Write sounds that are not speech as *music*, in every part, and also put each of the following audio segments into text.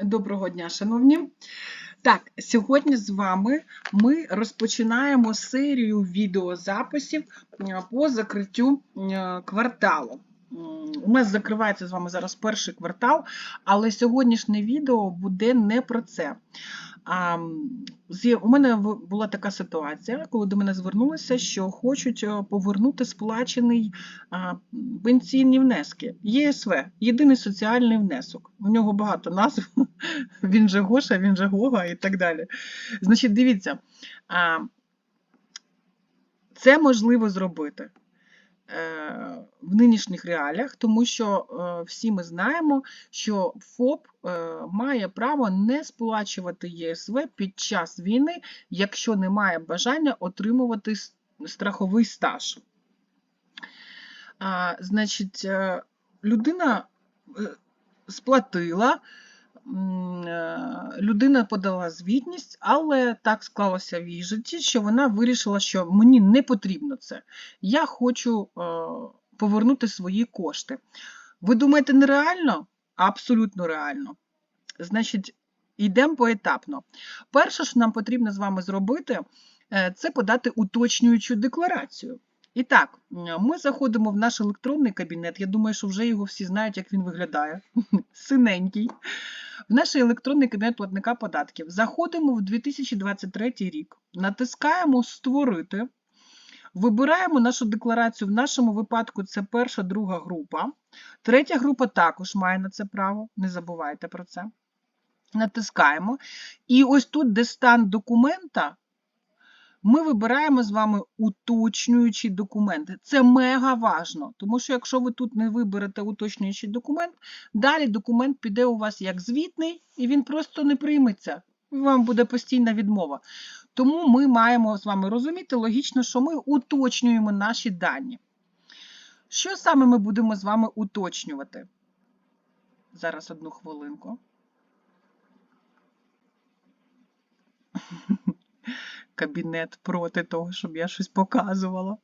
Доброго дня, шановні. Так, сьогодні з вами ми розпочинаємо серію відеозаписів по закриттю кварталу. У нас закривається з вами зараз перший квартал, але сьогоднішнє відео буде не про це. А, У мене була така ситуація, коли до мене звернулися, що хочуть е, повернути сплачений пенсійні внески. ЄСВ єдиний соціальний внесок. У нього багато назв. *laughs* Він же Гоша, він же Гога і так далі. Значить, дивіться, це можливо зробити в нинішніх реаліях, тому що е, всі ми знаємо, що ФОП е, має право не сплачувати ЄСВ під час війни, якщо не має бажання отримувати страховий стаж. Значить, е, людина е, сплатила, е, людина подала звітність, але так склалося в її житті, що вона вирішила, що мені не потрібно це. Я хочу е, повернути свої кошти. Ви думаєте, нереально? Абсолютно реально. Значить, йдемо поетапно. Перше, що нам потрібно з вами зробити, е, це подати уточнюючу декларацію. І так, ми заходимо в наш електронний кабінет. Я думаю, що вже його всі знають, як він виглядає. *laughs* Синенький. В наш електронний кабінет платника податків. Заходимо в 2023 рік, натискаємо Створити, вибираємо нашу декларацію. В нашому випадку це перша, друга група. Третя група також має на це право, не забувайте про це. Натискаємо. І ось тут, де стан документа, ми вибираємо з вами уточнюючі документи. Це мега важно, тому що якщо ви тут не виберете уточнюючий документ, далі документ піде у вас як звітний, і він просто не прийметься. Вам буде постійна відмова. Тому ми маємо з вами розуміти логічно, що ми уточнюємо наші дані. Що саме ми будемо з вами уточнювати? Зараз одну хвилинку. Кабінет проти того, щоб я щось показувала.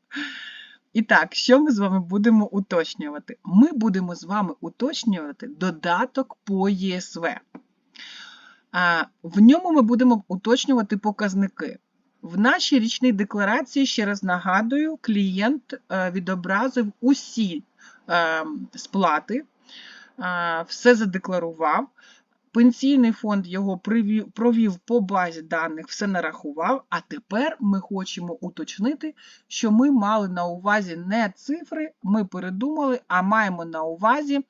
І так, що ми з вами будемо уточнювати? Ми будемо з вами уточнювати додаток по ЄСВ. В ньому ми будемо уточнювати показники. В нашій річній декларації, ще раз нагадую, клієнт е, відобразив усі е, сплати, е, все задекларував. Пенсійний фонд його провів по базі даних, все нарахував. А тепер ми хочемо уточнити, що ми мали на увазі не цифри, ми передумали, а маємо на увазі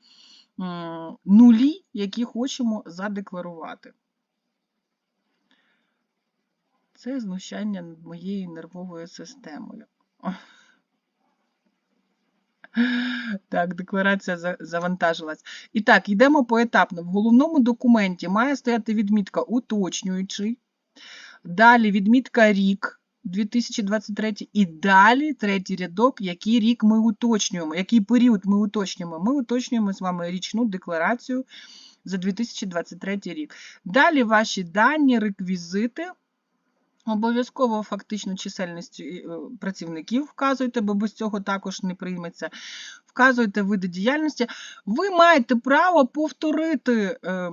нулі, які хочемо задекларувати. Це знущання над моєю нервовою системою. Так, декларація завантажилась. І так, йдемо поетапно. В головному документі має стояти відмітка уточнюючий, далі відмітка рік 2023 і далі третій рядок, який рік ми уточнюємо, який період ми уточнюємо. Ми уточнюємо з вами річну декларацію за 2023 рік. Далі ваші дані, реквізити. Обов'язково фактичну чисельність е, працівників вказуйте, бо без цього також не прийметься. Вказуйте види діяльності. Ви маєте право повторити е,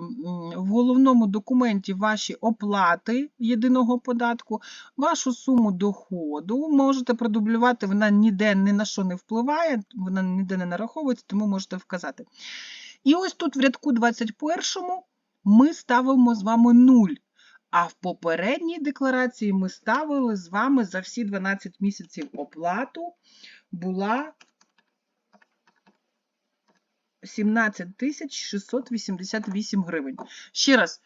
в головному документі ваші оплати єдиного податку, вашу суму доходу. Можете продублювати, вона ніде ні на що не впливає, вона ніде не нараховується, тому можете вказати. І ось тут в рядку 21 ми ставимо з вами 0. А в попередній декларації ми ставили з вами за всі 12 місяців оплату була 17 688 гривень. Ще раз,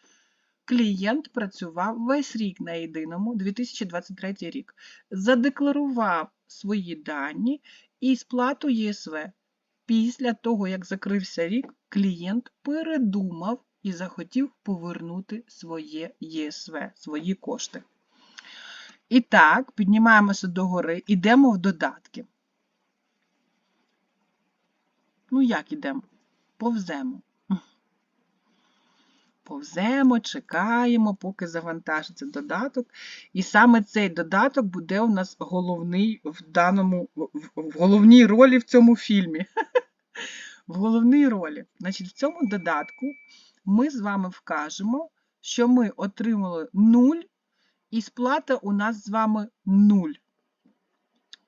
клієнт працював весь рік на єдиному 2023 рік. Задекларував свої дані і сплату ЄСВ. Після того, як закрився рік, клієнт передумав і захотів повернути своє ЄСВ, свої кошти. І так, піднімаємося догори, йдемо в додатки. Ну, як йдемо? Повземо. Повземо, чекаємо, поки завантажиться додаток. І саме цей додаток буде у нас головний в даному, в, головній ролі в цьому фільмі. *laughs* В головній ролі. Значить, в цьому додатку ми з вами вкажемо, що ми отримали 0 і сплата у нас з вами 0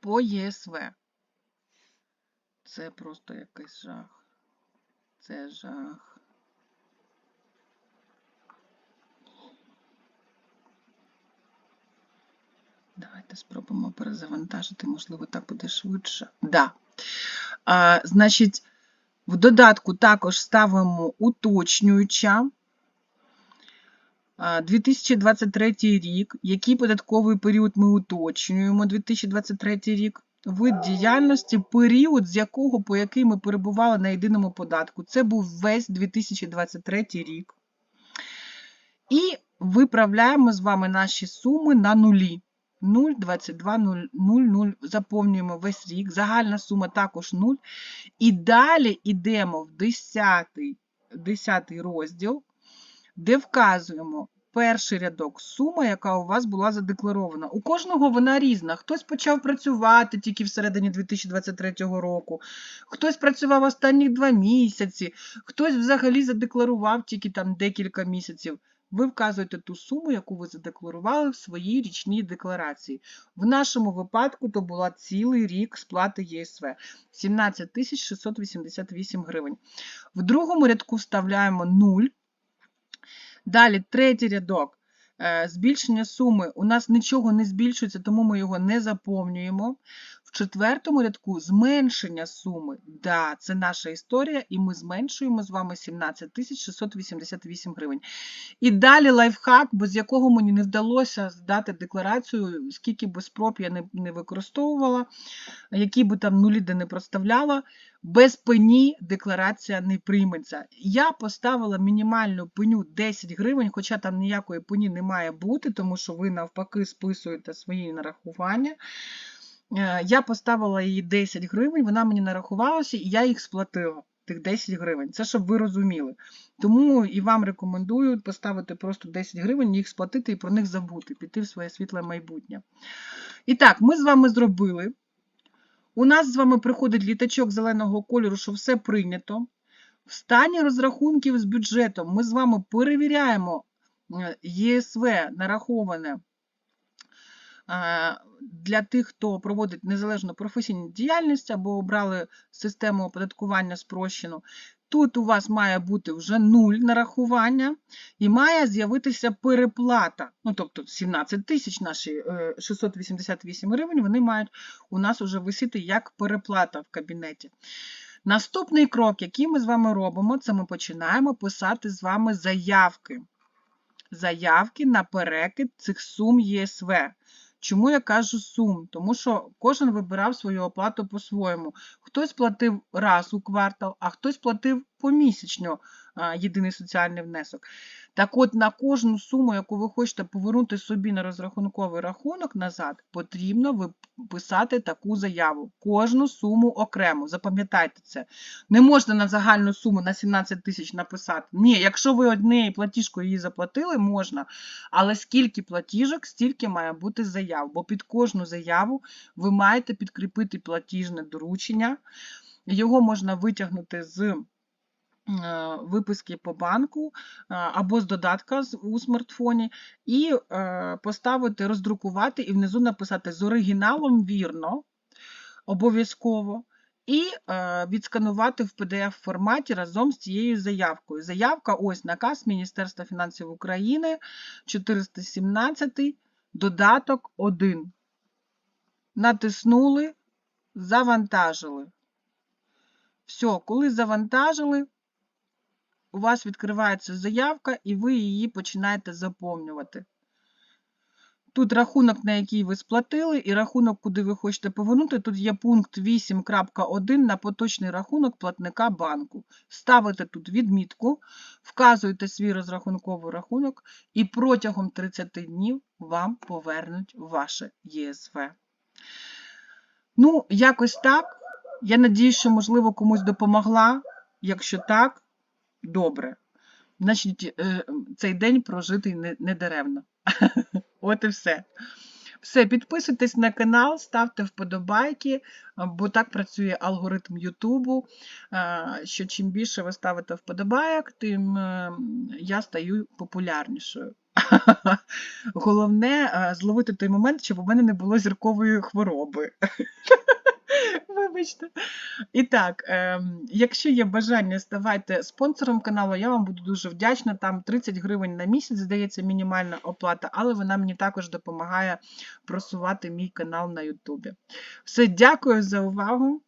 по ЄСВ. Це просто якийсь жах. Це жах. Давайте спробуємо перезавантажити, можливо, так буде швидше. Да. А, значить, в додатку також ставимо уточнююча. 2023 рік. Який податковий період ми уточнюємо? 2023 рік. Вид діяльності, період, з якого по який ми перебували на єдиному податку. Це був весь 2023 рік. І виправляємо з вами наші суми на нулі. 0, 22, 0, 0, 0. Заповнюємо весь рік. Загальна сума також 0. І далі йдемо в 10, 10 розділ, де вказуємо перший рядок сума, яка у вас була задекларована. У кожного вона різна. Хтось почав працювати тільки всередині 2023 року, хтось працював останні два місяці, хтось взагалі задекларував тільки там декілька місяців. Ви вказуєте ту суму, яку ви задекларували в своїй річній декларації. В нашому випадку то була цілий рік сплати ЄСВ 17 688 гривень. В другому рядку вставляємо 0. Далі третій рядок. Е, Збільшення суми. У нас нічого не збільшується, тому ми його не заповнюємо. В четвертому рядку зменшення суми. Да, це наша історія, і ми зменшуємо з вами 17 688 гривень. І далі лайфхак, без якого мені не вдалося здати декларацію, скільки би спроб я не, не використовувала, які би там нулі де не проставляла. Без пені декларація не прийметься. Я поставила мінімальну пеню 10 гривень, хоча там ніякої пені не має бути, тому що ви навпаки списуєте свої нарахування. Е, Я поставила її 10 гривень, вона мені нарахувалася, і я їх сплатила. Тих 10 гривень. Це щоб ви розуміли. Тому і вам рекомендую поставити просто 10 гривень, їх сплатити і про них забути, піти в своє світле майбутнє. І так, ми з вами зробили. У нас з вами приходить літачок зеленого кольору, що все прийнято. В стані розрахунків з бюджетом ми з вами перевіряємо е, ЄСВ нараховане для тих, хто проводить незалежну професійну діяльність або обрали систему оподаткування спрощену. Тут у вас має бути вже нуль нарахування і має з'явитися переплата. Ну, тобто 17 тисяч наші е, 688 гривень, вони мають у нас вже висіти як переплата в кабінеті. Наступний крок, який ми з вами робимо, це ми починаємо писати з вами заявки. Заявки на перекид цих сум ЄСВ. Чому я кажу сум? Тому що кожен вибирав свою оплату по-своєму. Хтось платив раз у квартал, а хтось платив помісячно єдиний соціальний внесок. Так от на кожну суму, яку ви хочете повернути собі на розрахунковий рахунок назад, потрібно писати таку заяву. Кожну суму окремо. Запам'ятайте це. Не можна на загальну суму на 17 тисяч написати. Ні, якщо ви однією платіжкою її заплатили, можна. Але скільки платіжок, стільки має бути заяв. Бо під кожну заяву ви маєте підкріпити платіжне доручення. Його можна витягнути з виписки по банку або з додатка у смартфоні, і поставити, роздрукувати, і внизу написати з оригіналом вірно, обов'язково, і відсканувати в PDF-форматі разом з цією заявкою. Заявка ось наказ Міністерства фінансів України 417, додаток 1. Натиснули, завантажили. Все, коли завантажили, у вас відкривається заявка, і ви її починаєте заповнювати. Тут рахунок, на який ви сплатили, і рахунок, куди ви хочете повернути. Тут є пункт 8.1 на поточний рахунок платника банку. Ставите тут відмітку, вказуєте свій розрахунковий рахунок, і протягом 30 днів вам повернуть ваше ЄСВ. Ну, якось так. Я надію, що, можливо, комусь допомогла. Якщо так, добре. Значить, е, цей день прожитий не, не даремно. *laughs* От і все. Все, підписуйтесь на канал, ставте вподобайки, бо так працює алгоритм Ютубу. Що чим більше ви ставите вподобайок, тим е, я стаю популярнішою. *laughs* Головне е, зловити той момент, щоб у мене не було зіркової хвороби. *laughs* *laughs* Вибачте. І так, ем, якщо є бажання, ставайте спонсором каналу, я вам буду дуже вдячна. Там 30 гривень на місяць, здається, мінімальна оплата, але вона мені також допомагає просувати мій канал на Ютубі. Все, дякую за увагу.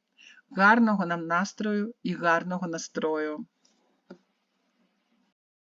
Гарного нам настрою і гарного настрою.